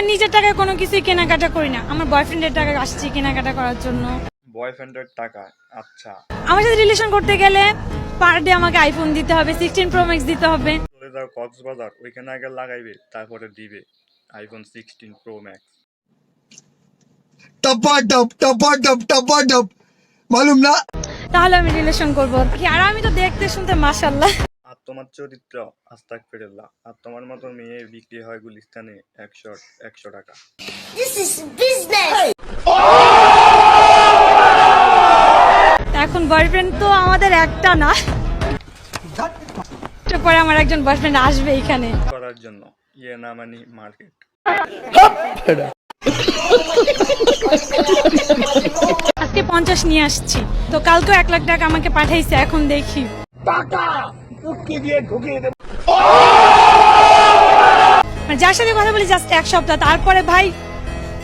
আমার নিজের টাকায় কোনো কিছুই কেনাকাটা করি না। আমার বয়ফ্রেন্ডের টাকা আসছি কেনাকাটা করার জন্য। বয়ফ্রেন্ডের টাকা? আচ্ছা। আমার সাথে রিলেশন করতে গেলে পার ডে আমাকে আইফোন দিতে হবে সিক্সটিন প্রো ম্যাক্স দিতে হবে। চলে যাও কক্সবাজার ওইখানে আগে লাগাইবে তারপরে দিবে। আইফোন সিক্সটিন প্রো ম্যাক্স টপা টপ টপা টপ টপা টপ। মালুম না? তাহলে আমি রিলেশন করব। আর আমি তো দেখতে শুনতে মাশাআল্লাহ। আর তোমার চরিত্র আস্তাক ফেরেল্লা আর তোমার মতো মেয়ে বিক্রি হয় গুলিস্তানে একশো একশো টাকা। This is business. এখন বয়ফ্রেন্ড তো আমাদের একটা না। পরে আমার একজন বয়ফ্রেন্ড আসবে এখানে। করার জন্য ইয়ে না মানি মার্কেট আজকে পঞ্চাশ নিয়ে আসছি। তো কালকেও এক লাখ টাকা আমাকে পাঠাইছে এখন দেখি। মানে যার সাথে কথা বলি জাস্ট এক সপ্তাহ তারপরে ভাই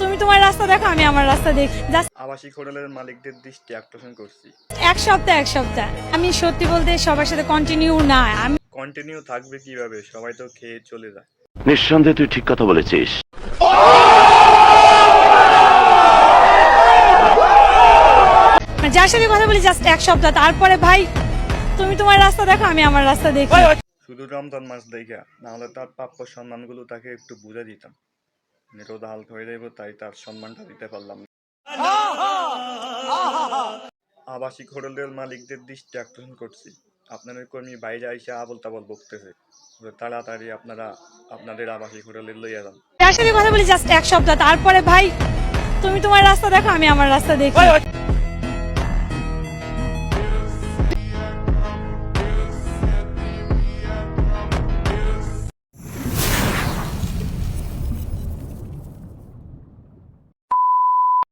তুমি তোমার রাস্তা দেখো আমি আমার রাস্তা দেখি। আবাসিক হোটেলের মালিকদের দৃষ্টি আকর্ষণ করছি। এক সপ্তাহ এক সপ্তাহ। আমি সত্যি বলতে সবার সাথে কন্টিনিউ না। আমি কন্টিনিউ থাকবে কীভাবে? সবাই তো খেয়ে চলে যায়। নিঃসন্দেহে তুই ঠিক কথা বলেছিস। মানে যার সাথে কথা বলি জাস্ট এক সপ্তাহ তারপরে ভাই তুমি তোমার রাস্তা দেখো আমি আমার রাস্তা দেখি। শুধু রমজান মাস দেখা নাহলে তার প্রাপ্য সম্মানগুলো তাকে একটু বুঝে দিতাম। রোদা হাল হয়ে যাইব তাই তার সম্মানটা দিতে পারলাম না। আবাসিক হোটেলের মালিকদের দৃষ্টি আকর্ষণ করছি। আপনাদের কর্মী বাইরে আইসা আবল তাবল বকতেছে তাড়াতাড়ি আপনারা আপনাদের আবাসিক হোটেলে লইয়া যান। যার সাথে কথা বলি জাস্ট এক সপ্তাহ। তারপরে ভাই তুমি তোমার রাস্তা দেখো আমি আমার রাস্তা দেখি।